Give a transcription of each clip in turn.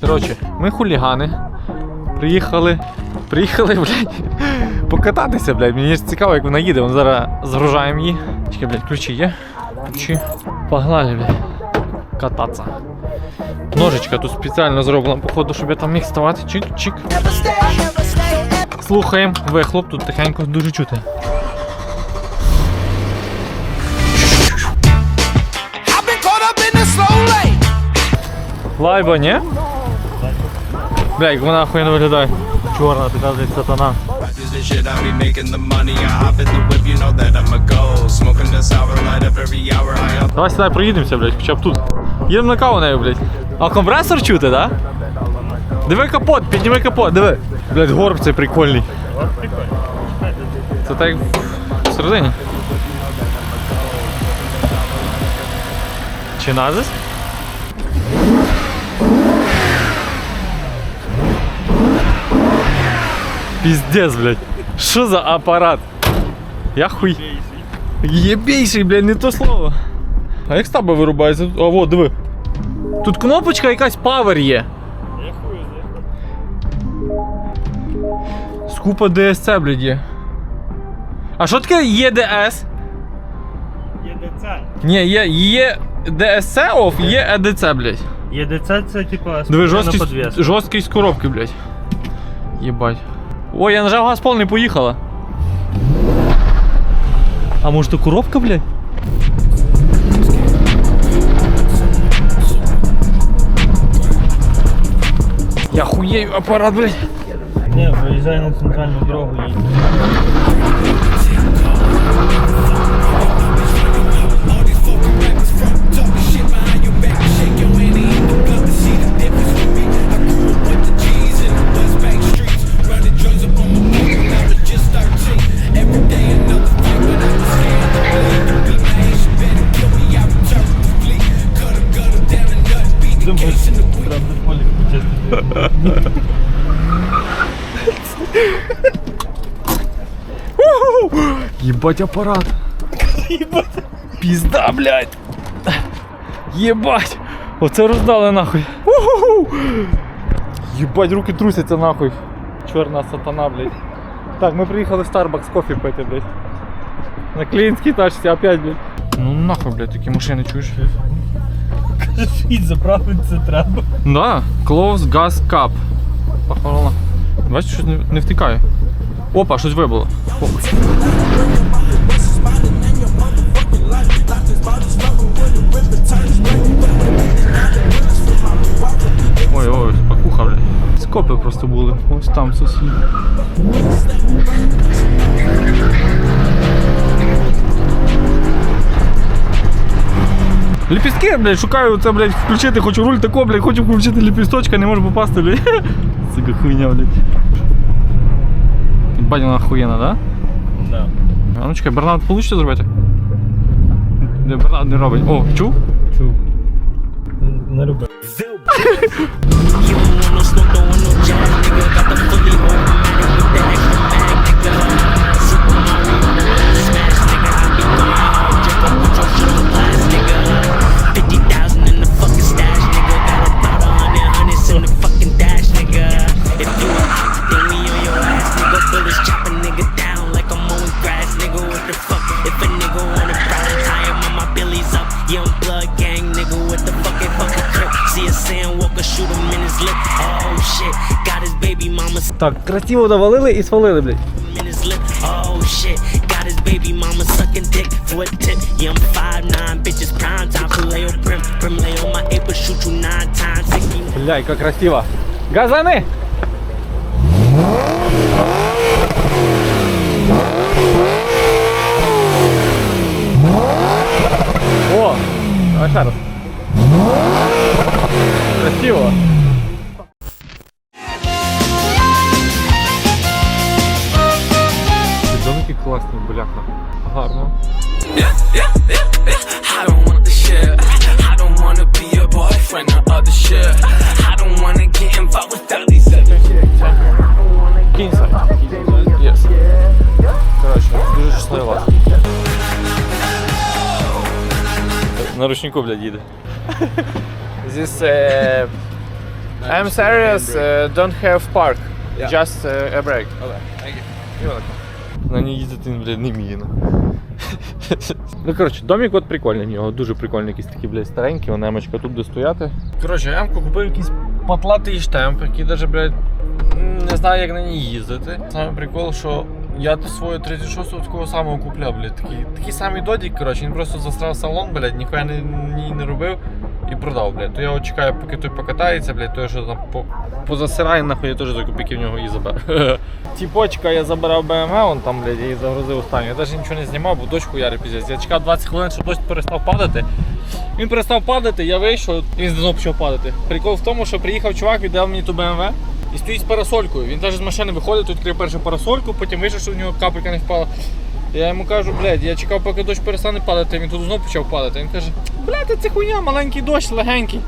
Коротше, ми хулігани. Приїхали. Приїхали, блядь, покататися, блядь. Мені ж цікаво, як вона їде. Вон зараз загружаємо її. Чекай, блядь, ключі є. Ключі. Погнали, блядь. Кататися. Ножичка тут спеціально зроблена, походу, щоб я там міг ставати. Чик-чик. Слухаємо. Вихлоп тут тихенько дуже чути. Лайба, ні? Бля, як вона охуєнно виглядає. Чорна, блядь, сатана. Давай сюди проїдемося, блядь, хоча б тут. Їдемо на каву нею, блядь. А компресор чути, да? Диви капот, підніми капот, диви. Блядь, горб цей прикольний. Це так як всередині. Чи назис? Піздец, блядь. Що за апарат? Я хуй. Єбейший, блядь, не то слово. А як стаба вирубається? А вот, диви. Тут кнопочка якась Power є. Скупа DSC, блядь, є. А що таке ЄДС? ЄДЦ. Ні, є, є DSC off, є EDC, блядь. ЄДЦ це типа Диви, жорсткість, жорсткість коробки, блядь. Єбать. Ой, я нажав газ повний, поїхала. А може то коробка, блядь? Я хуєю апарат, блядь. Ні, виїжджай на центральну дорогу Ебать аппарат. Пизда, блядь. Єбать. Оце роздали нахуй. Уху. Єбать, руки трусяться нахуй. Чорна сатана, блядь. Так, ми приїхали в Starbucks кофе пити, блядь. На клієнтській тачці опять, блядь. Ну нахуй, блядь, такі машини чуєш? Фіт заправити це треба. Да, Close Gas Cup. Похвала. Бачиш, щось не, втикає. Опа, щось вибило. Опа. Скопи просто були. Ось там сусід. Ліпістки, блядь, шукаю це, блядь, включити, хочу руль тако, блядь, хочу включити ліпісточка, не можу попасти, блядь. Сука хуйня, блядь. Бать вона охуєнна, да? Да. А ну чекай, Бернард получиться зробити? Де Бернард не робить. О, чув? Чув. Не люблю. Boom. Так, красиво навалили і свалили, блядь. Бля, как красиво. Газаны! О, давай шару. Красиво. all these other Кінься. Yes. Коротше, дуже щаслива. На ручнику, блядь, їде. This uh, I'm serious. Uh, don't have park. Just uh, a break. На ній їздити, блядь, не вміє. ну. Коротше, домик от прикольний в нього, дуже прикольний, якийсь такий, блядь, старенький, вона емочка тут де стояти. Коротше, я ямку купив якийсь потлатий штемп, який даже, блядь, не знаю, як на ній їздити. Саме прикол, що я ту свою 36-го такого самого купляв, блядь, такий, такий самий додік, коротше, він просто застрав салон, блядь, ніхуя не, ні не робив і продав, блядь. То я от чекаю, поки той покатається, блядь, то я що там по, позасирає, нахуй я теж за в нього і заберу. Тіпочка я забирав BMW, он там, блядь, я її загрузив останню. Я навіть нічого не знімав, бо дощ хуярив піздець. Я чекав 20 хвилин, щоб дощ перестав падати. Він перестав падати, я вийшов, і він знову почав падати. Прикол в тому, що приїхав чувак, віддав мені ту BMW і стоїть з парасолькою. Він навіть з машини виходить, тут відкрив першу парасольку, потім вийшов, що в нього капелька не впала. Я йому кажу, блядь, я чекав, поки дощ перестане падати, він тут знову почав падати. Він каже, блядь, це хуйня, маленький дощ, легенький.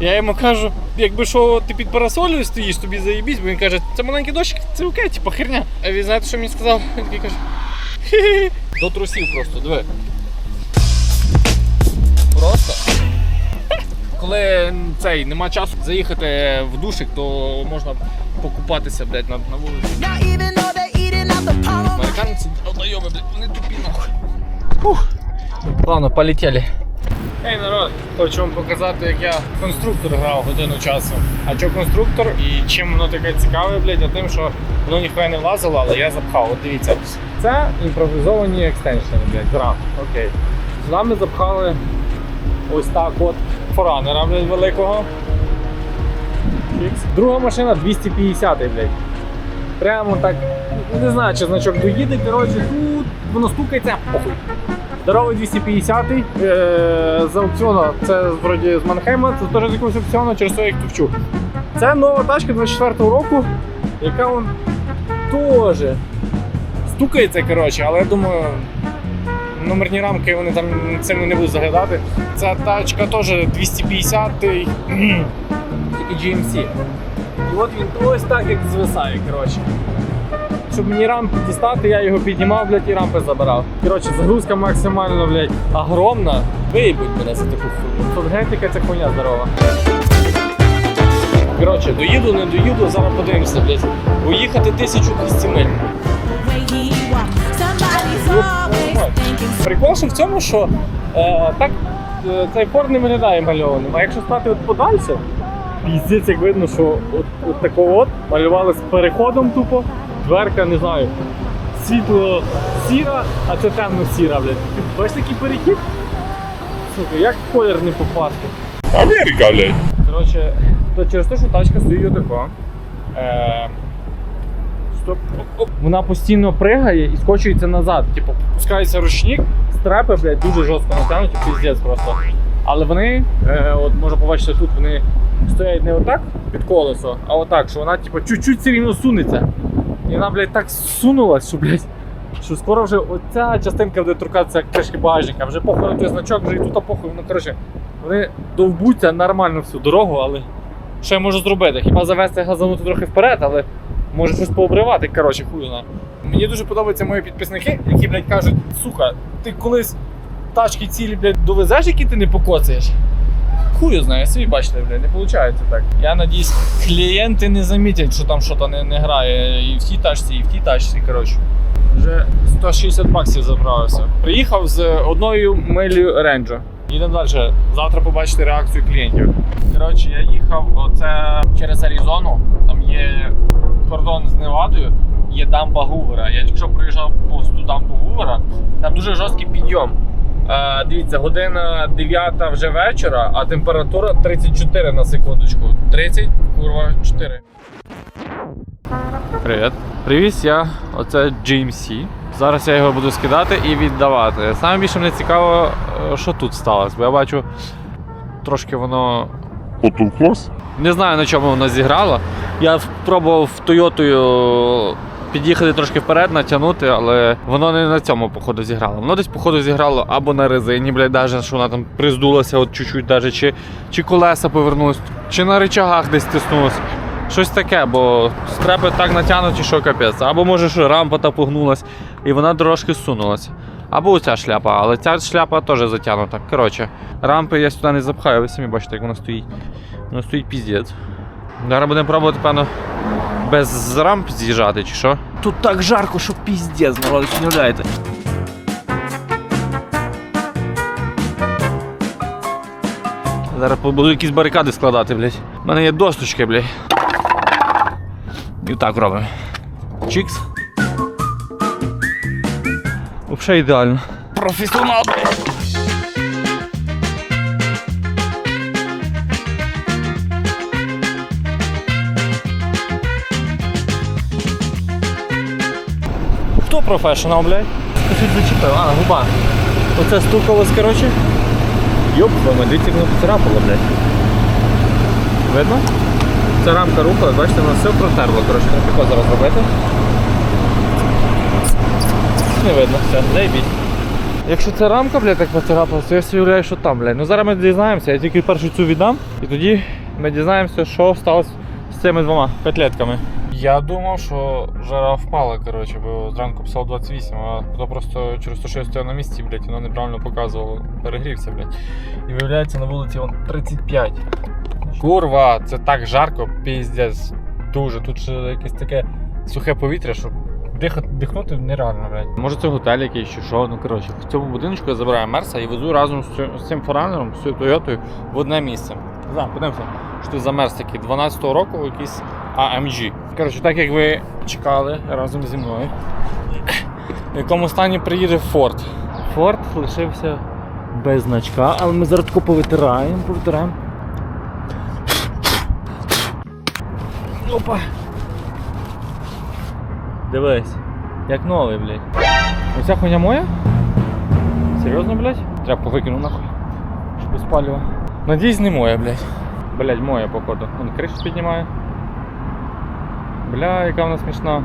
Я йому кажу, якби що ти під парасолею стоїш, тобі заїбісь, бо він каже, це маленький дощик, це окей, типа херня. А він знаєте, що мені сказав? Він такий каже, хі-хі, до трусів просто, диви. Просто. Коли цей нема часу заїхати в душик, то можна покупатися, блядь, на, на вулиці. Долбойоби, блядь, вони тупі нахуй. Фух. Ладно, полетели. Ей, народ, хочу вам показати, як я конструктор грав годину часу. А що конструктор і чим воно таке цікаве, блядь, а тим, що воно ніхуя не влазило, але я запхав. От дивіться. Це імпровізовані екстеншени, блядь, гра. Окей. Сюди ми запхали ось так от форанера, блядь, великого. Фікс. Друга машина 250, блядь. Прямо так, не знаю, чи значок доїде, коротше, тут воно стукається, похуй. Здоровий 250 е, з аукціону, це вроді з Манхейма, це теж з якогось аукціону, через це я їх. Це нова тачка 24-го року, яка вон теж стукається, коротше, але я думаю, номерні рамки вони там цим не будуть заглядати. Ця тачка теж 250 тільки GMC. І от він ось так як звисає, коротше. Щоб мені рамки дістати, я його піднімав, блядь, і рампи забирав. Коротше, загрузка максимально, блядь, огромна. Виїбуть мене за таку хуйню. Тут це хуйня здорова. Коротше, доїду, не доїду, зараз подивимося, блядь. Уїхати 1200 миль. Прикол що в цьому, що е, так е, цей форт не виглядає мальованим, а якщо стати от подальше, піздець, як видно, що от, от такого от малювали з переходом тупо, дверка, не знаю, світло сіра, а це темно сіра, блядь. Бачиш такий перехід? Сука, як в колір не попасти? Америка, блядь. Коротше, то через те, що тачка стоїть отако. Е, стоп. Оп, оп. Вона постійно пригає і скочується назад. Типу, пускається ручник, стрепи, блядь, дуже жорстко натягнуті, піздець просто. Але вони, е, от можна побачити тут, вони стоять не отак під колесо, а отак, що вона типу, чуть-чуть все рівно сунеться. І вона, блядь, так сунулась, що, блядь, що скоро вже оця частинка буде торкатися кришки багажника, вже похуй той значок, вже і тут похуй. Ну, коротше, вони довбуться нормально всю дорогу, але що я можу зробити? Хіба завести газанути трохи вперед, але може щось пообривати, коротше, хуйна. Мені дуже подобаються мої підписники, які, блядь, кажуть, сука, ти колись тачки цілі, блядь, довезеш, які ти не покоцаєш. Хую знаю, собі бачите, блядь, не виходить так. Я надіюсь, клієнти не замітять, що там щось не, не грає і в тій тачці, і в тій тачці, коротше. Вже 160 баксів заправився. Приїхав з одною милею ренджу. Їдемо далі. Завтра побачите реакцію клієнтів. Коротше, я їхав оце через Аризону. Там є кордон з Невадою, є дамба Гувера. Я якщо проїжджав повз ту дамбу Гувера, там дуже жорсткий підйом. Дивіться, година 9 вже вечора, а температура 34 на секундочку. 30, курва, 4. Привіт. Привіз я оце GMC. Зараз я його буду скидати і віддавати. Саме більше мені цікаво, е, що тут сталося, бо я бачу, трошки воно. Потулклос? Не знаю на чому воно зіграло. Я пробував Тойотою під'їхати трошки вперед, натягнути, але воно не на цьому, походу, зіграло. Воно десь, походу, зіграло або на резині, блядь, даже, що вона там приздулася от чуть-чуть, даже, чи, чи колеса повернулись, чи на рычагах десь тиснулося. Щось таке, бо стрепи так натягнуті, що капець. Або може, що рампа та погнулась, і вона трошки сунулася. Або оця шляпа, але ця шляпа теж затягнута. Коротше, рампи я сюди не запхаю, ви самі бачите, як вона стоїть. Вона стоїть піздець. Зараз будемо пробувати, певно, без рамп з'їжджати, чи що? Тут так жарко, що піздець, народ, не уявляєте. Зараз буду якісь барикади складати, блядь. У мене є досточки, блядь. І так робимо. Чікс. Взагалі ідеально. Професіонал. Професіонал, блядь? Щось зачепив, а, губа. Оце стукалось, коротше. Йоп, дивіться, як воно поцарапало, блядь. Видно? Ця рамка рухалась, бачите, воно все протерло. Коротше, треба тако зараз робити. Не видно, все, заєбіть. Якщо ця рамка, блядь, так поцарапалась, то я собі уявляю, що там, блядь. Ну зараз ми дізнаємося, я тільки першу цю віддам, і тоді ми дізнаємося, що сталося з цими двома котлетками. Я думав, що жара впала, коротше, бо зранку писав 28, а то просто через те, що я стояв на місці, блядь, воно неправильно показувало. Перегрівся, блядь. І виявляється на вулиці вон 35. Курва, це так жарко, піздець. Дуже. Тут ще якесь таке сухе повітря, що дихнути нереально, блядь. Може це готель якийсь чи що, ну коротше. В цьому будиночку я забираю Мерса і везу разом з цим форанером, з цією Тойотою в одне місце. Зараз, подивимося, що це за Мерс такий 12-го року якийсь AMG. Коротше, так як ви чекали разом зі мною. В якому стані приїде Форд. Форд лишився без значка, але ми зараз тако повитираємо, повитираємо. Опа. Дивись, як новий, блядь. Оця хуйня моя? Серйозно, блядь? Треба повикину нахуй. Щоб палива. Надіюсь, не моя, блядь. Блядь, моя, походу. Вон кришу піднімає. Бля, яка вона смішна.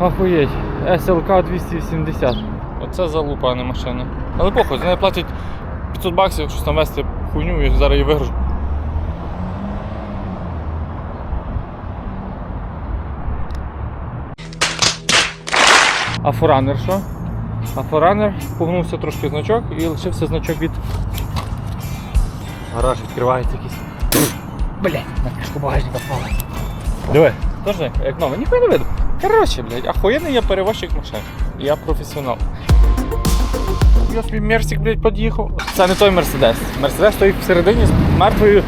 Охуєть. SLK 280. Оце залупа, а не машина. Але похуй, за неї платять 500 баксів, щось там вести хуйню і зараз її вигружу. А форанер що? А форанер погнувся трошки значок і лишився значок від. Гараж відкривається якийсь. Блять, на кришку багажника впала. Диви, теж як нове, ніхуя не видно. Коротше, блядь, ахуєнний я перевозчик машин. Я професіонал. Я собі Мерсик, блядь, під'їхав. Це не той Мерседес. Мерседес стоїть всередині з мертвою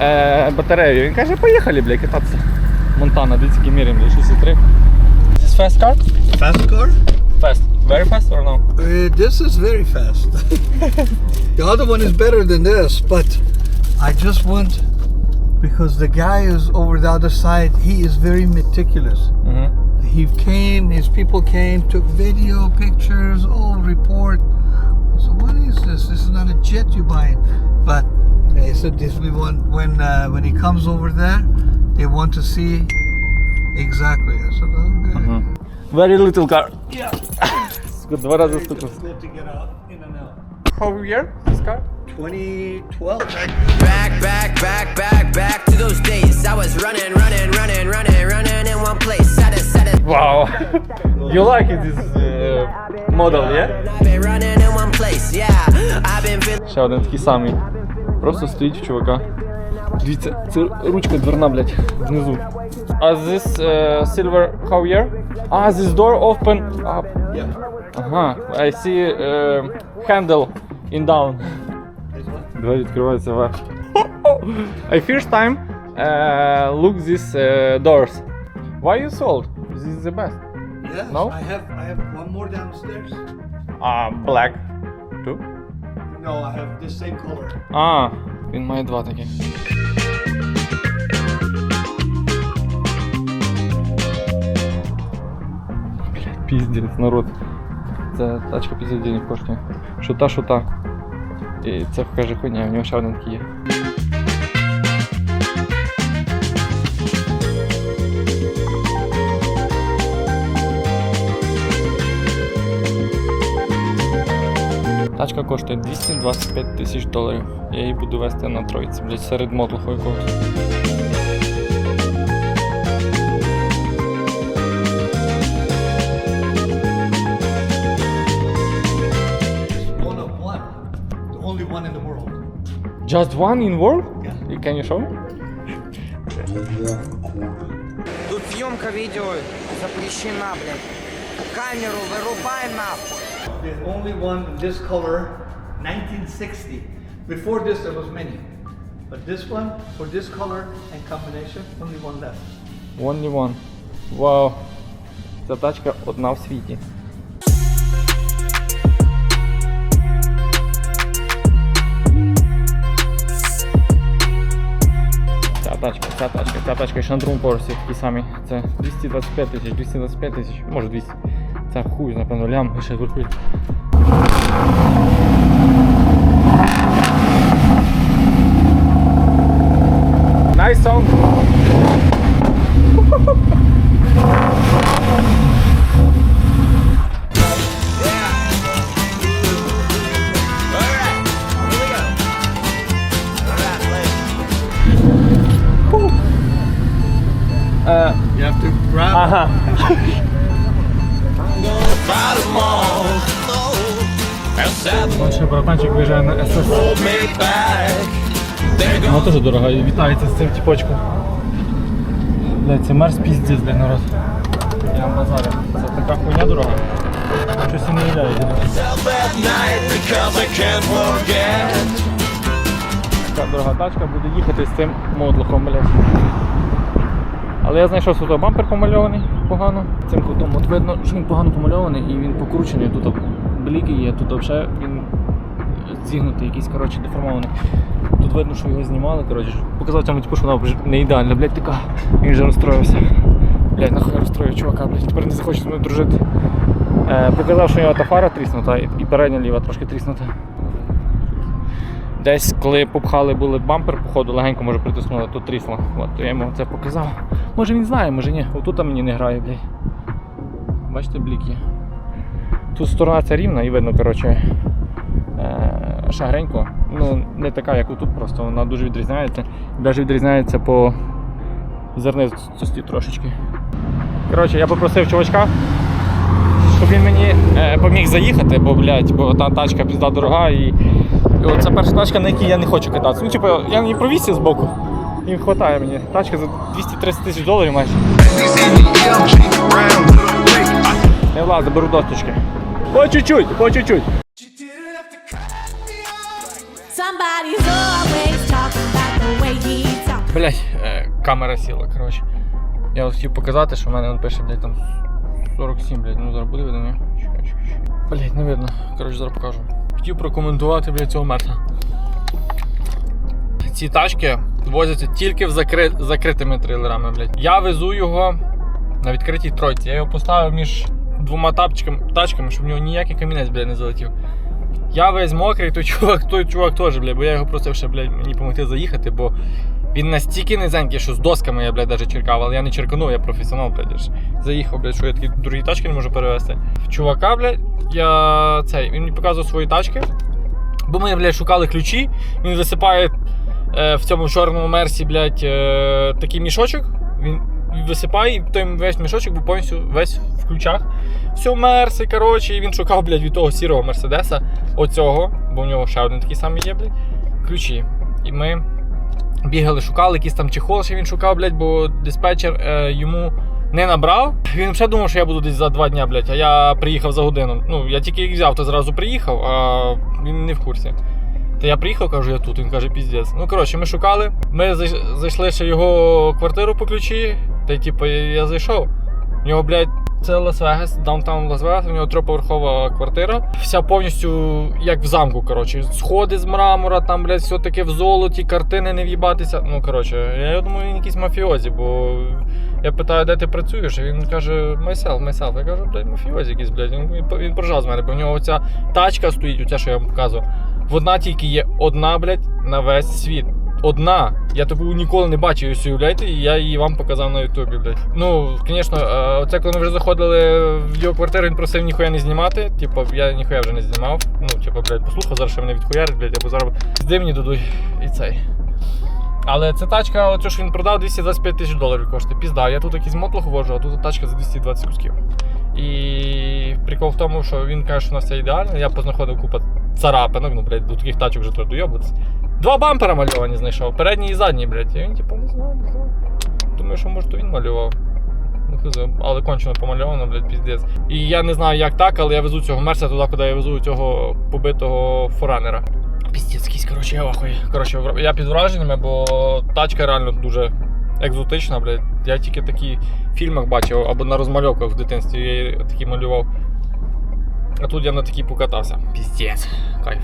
е, батареєю. Він каже, поїхали, блядь, кататися. Монтана, дивіться, який міряємо, блядь, 63. This fast car? Fast car? Fast. Very fast or? Uh, this is very fast. the other one is better than this, but I just want because the guy is over the other side. He is very meticulous. Mm -hmm. He came, his people came, took video pictures, all report. So what is this? This is not a jet you buy. but uh, they said this. We want when uh, when he comes over there, they want to see exactly. I said okay. Mm -hmm. Very little car. Yeah. Два рази стукався. Good to get out in and out. How year this car? 2012. Back, back, back, back, back to those days. I was running, running, running, running, running in one place. At a, at a, Wow. you like it, this uh, model, yeah? I've been running in one place. Yeah, I've been feeling. Ще один такий самий. Просто стоїть в чувака. Дивіться, це ручка дверна, блядь, внизу. А this uh, silver how year? Ah, this door open up. Yeah. Ага, I see uh, handle in down. Двері відкриваються вверх. I first time uh, look these uh, doors. Why you sold? This is the best. Yes. No? I have I have one more downstairs. Ah, black. Too? No, I have the same color. А, він має два таких. Блядь, піздець, народ. Це тачка 50 денег коштує. Що та, що та. І це каже хуйня, у нього ще один такий є. Тачка коштує 225 тисяч доларів. Я її буду вести на тройці, блядь, серед мотлуху якогось. Just one in world? Can you show me? Тут съемка видео запрещена, блядь. Камеру вырубай нахуй. The only one in this color, 1960. Before this, there was many. But this one, for this color and combination, only one left. Only one. Вау. Ця тачка одна в світі. Ця тачка, ця тачка, ця тачка ще на другому поверсі такі самі. Це 225 тисяч, 225 тисяч, може 200. Це хуй, напевно, лям і ще зверху. Nice song. ще братанчик виїжджає на СС. Вона теж дорога вітається з цим тіпочком. Блядь, це мерз піздець, блядь, народ. Я вам базарю. Це така хуйня дорога. Щось і не являє. Така дорога тачка буде їхати з цим мотлохом, блядь. Але я знайшов тут бампер помальований погано. Цим кутом от видно, що він погано помальований і він покручений. Тут бліки є, тут взагалі він зігнутий, якийсь коротше, деформований. Тут видно, що його знімали. Коротше. Показав цьому типу, що вона не ідеальна, блядь, така. Він вже розстроївся. Блядь, нахуй розстроїв чувака, блядь, тепер не захоче зі мною дружити. Е, показав, що у нього та фара тріснута і передня ліва трошки тріснута. Десь, коли попхали були бампер, походу, легенько може притиснули, тут трісло. От, то я йому це показав. Може він знає, може ні. Отут мені не грає, блядь. Бачите, блік є. Тут сторона ця рівна і видно, коротше, шагренько. Ну, не така, як отут, просто вона дуже відрізняється. Навіть відрізняється по зернистості трошечки. Коротше, я попросив чувачка, щоб він мені е, поміг заїхати, бо, блядь, бо та тачка пізда дорога і, це перша тачка, на якій я не хочу кататися. Ну, типу, я не провісся з боку. І вистачає мені. Тачка за 230 тисяч доларів майже. Я влазу, беру досточки. По чуть-чуть, по чуть-чуть. Блять, е, камера сіла, коротше. Я от хотів показати, що в мене він пише, блядь, там 47, блядь, ну зараз буде видно, ні? Блядь, не видно. Коротше, зараз покажу. Хотів прокоментувати, блядь, цього мерса. Ці тачки возяться тільки в закри... закритими трейлерами, блядь. Я везу його на відкритій тройці. Я його поставив між двома тапчиками, тачками, щоб в нього ніякий камінець, блядь, не залетів. Я весь мокрий, той чувак, той чувак теж, блядь, бо я його просив ще, блядь, мені допомогти заїхати, бо він настільки низенький, що з досками я, блядь, навіть черкав, але я не черканув, я професіонал, блядь. ж Заїхав, блядь, що я такі дорогі тачки не можу перевезти. Чувака, блядь, я цей, він мені показував свої тачки. Бо ми, блядь, шукали ключі, він висипає е, в цьому чорному мерсі, блядь, е, такий мішочок. Він висипає, і той весь мішочок був повністю весь в ключах. Все мерси, коротше, і він шукав, блядь, від того сірого мерседеса, оцього, бо в нього ще один такий самий є, блядь, ключі. І ми бігали, шукали якийсь там чехол, ще він шукав, блядь, бо диспетчер е, йому не набрав. Він ще думав, що я буду десь за два дня, блядь, а я приїхав за годину. Ну, я тільки їх взяв, то зразу приїхав, а він не в курсі. Та я приїхав, кажу, я тут. Він каже, піздець. Ну, коротше, ми шукали. Ми зайшли ще його квартиру по ключі. Й типу, я, зайшов. У нього, блядь, це Лас-Вегас, даунтаун Лас-Вегас, у нього трьохповерхова квартира. Вся повністю як в замку, коротше. Сходи з мрамора, там, блядь, все таке в золоті, картини не в'їбатися. Ну, коротше, я думаю, він якийсь мафіозі, бо я питаю, де ти працюєш? Він каже, myself, myself. Я кажу, блядь, мафіозі якийсь, блядь. Він, він, поржав з мене, бо в нього ця тачка стоїть, оця, що я вам показував. Вона тільки є одна, блядь, на весь світ. Одна. Я таку ніколи не бачив, ось уявляєте, і я її вам показав на Ютубі, блядь. Ну, звісно, е, оце коли ми вже заходили в його квартиру, він просив ніхуя не знімати. Типу, я ніхуя вже не знімав. Ну, типу, блядь, послухав, зараз ще мене відхуярить, блядь, або зараз здивні дадуть і цей. Але ця тачка, оцю ж він продав 225 тисяч доларів коштує. Пізда, я тут якийсь мотлох вожу, а тут тачка за 220 кусків. І прикол в тому, що він каже, що у нас все ідеально. Я познаходив купа царапинок, ну, блядь, до таких тачок вже треба дойобатися. Два бампера мальовані знайшов, передній і задній, блядь. І він, типу, не знаю, не знаю. Думаю, що може то він малював. Ну, хз, але кончено помальовано, блядь, піздець. І я не знаю, як так, але я везу цього мерса туди, куди я везу цього побитого форанера. Піздець, якийсь, коротше, я вахую. Коротше, я під враженнями, бо тачка реально дуже екзотична, блядь. Я тільки такі в фільмах бачив або на розмальовках в дитинстві я такі малював. А тут я на такій покатався. Піздець, кайф.